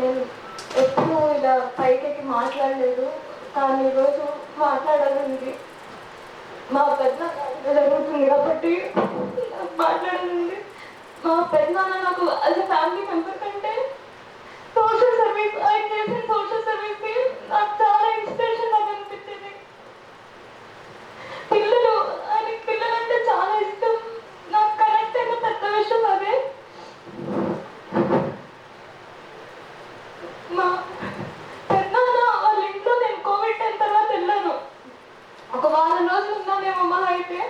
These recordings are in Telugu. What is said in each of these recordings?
నేను ఎప్పుడు ఇలా పైకెక్కి మాట్లాడలేదు కానీ ఈరోజు మాట్లాడాలండి. మా పెద్ద జరుగుతుంది కాబట్టి మాట్లాడాలండి. మా పెద్ద నాకు అంటే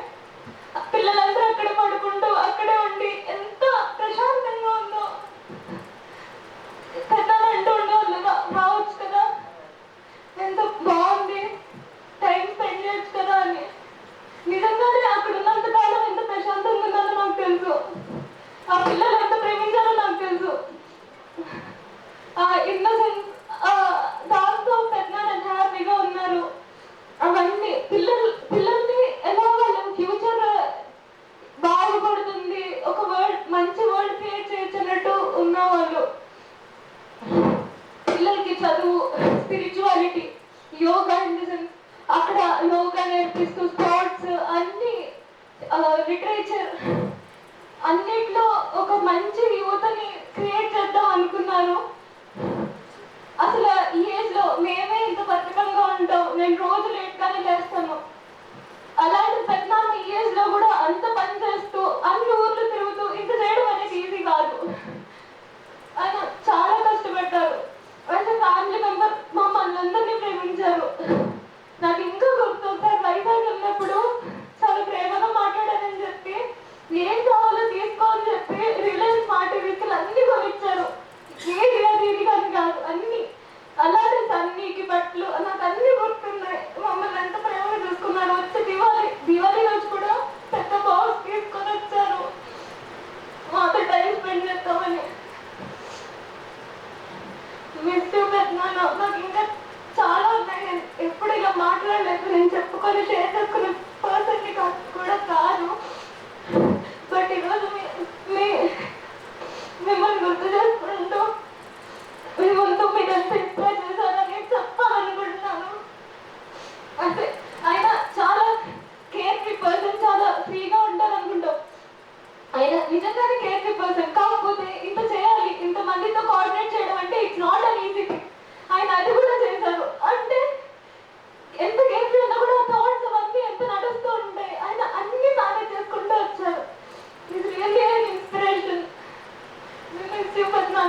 పిల్లలందరూ అక్కడ పడుకుంటూ అక్కడే ఉండి ఎంత ప్రశాంతంగా ఉందో. పెద్దలు అంటూ ఉండేవాళ్ళు రావచ్చు కదా. ఎంత బాగుంది టైం స్పెండ్ చేయొచ్చు కదా అని. నిజంగానే అక్కడ ఉన్నంత కాలం ఎంత ప్రశాంతంగా ఉందో నాకు తెలుసు. ఆ పిల్లలు ఎంత ప్రేమించారో నాకు తెలుసు. ఆ ఇన్నోసెన్స్ యోగా నేర్పిస్తూ స్పోర్ట్స్ అన్ని లిటరేచర్ అన్నిట్లో ఒక మంచి యువతని క్రియేట్ చేద్దాం అనుకున్నాను. అసలు ఈ ఏజ్లో మేమే ఇంత బతకంగా ఉంటాం. నేను రోజులు నిజంగానే కేర్ పర్సన్ కాకపోతే ఇంత చేయాలి ఇంత మందితో కోఆర్డినేట్ చేయడం అంటే it's not an easy thing ఆయన అది కూడా చేశారు. అంటే ఎంత కేర్ఫుల్ ఉన్నా కూడా థాట్స్ అవన్నీ ఎంత నడుస్తూ ఉంటాయి ఆయన అన్ని మేనేజ్ చేసుకుంటూ వచ్చారు. ఇది రియల్లీ ఇన్స్పిరేషన్ మిమ్మల్ని పద్మా